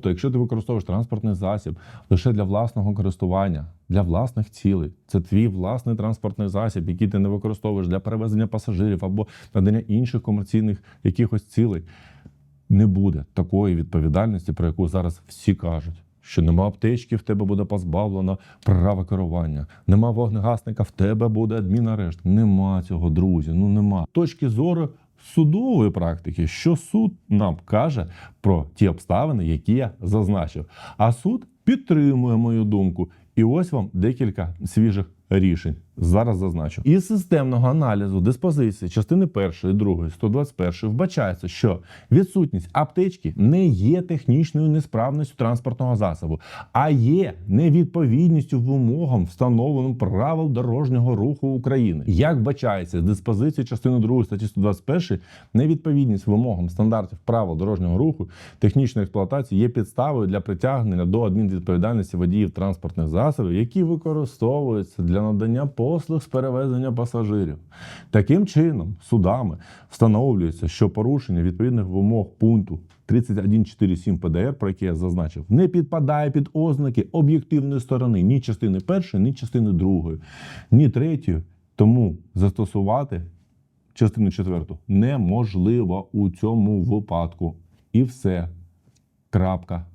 То якщо ти використовуєш транспортний засіб лише для власного користування, для власних цілей, це твій власний транспортний засіб, який ти не використовуєш для перевезення пасажирів або надання інших комерційних якихось цілей, не буде такої відповідальності, про яку зараз всі кажуть. Що нема аптечки, в тебе буде позбавлено права керування. Нема вогнегасника, в тебе буде адмінарешт. Нема цього, друзі. Ну нема. Точки зору судової практики, що суд нам каже про ті обставини, які я зазначив. А суд підтримує мою думку. І ось вам декілька свіжих рішень. Зараз зазначу. Із системного аналізу диспозиції частини 1, 2, 121 вбачається, що відсутність аптечки не є технічною несправністю транспортного засобу, а є невідповідністю вимогам, встановленим правил дорожнього руху України. Як вбачається з диспозиції частини 2 статті 121, невідповідність вимогам стандартів правил дорожнього руху технічної експлуатації є підставою для притягнення до адмінвідповідальності водіїв транспортних засобів, які використовуються для надання послуг з перевезення пасажирів. Таким чином, судами встановлюється, що порушення відповідних вимог пункту 3147 ПДР, про яке я зазначив, не підпадає під ознаки об'єктивної сторони ні частини першої, ні частини другої, ні третьої. Тому застосувати частину четверту неможливо у цьому випадку. І все. Крапка.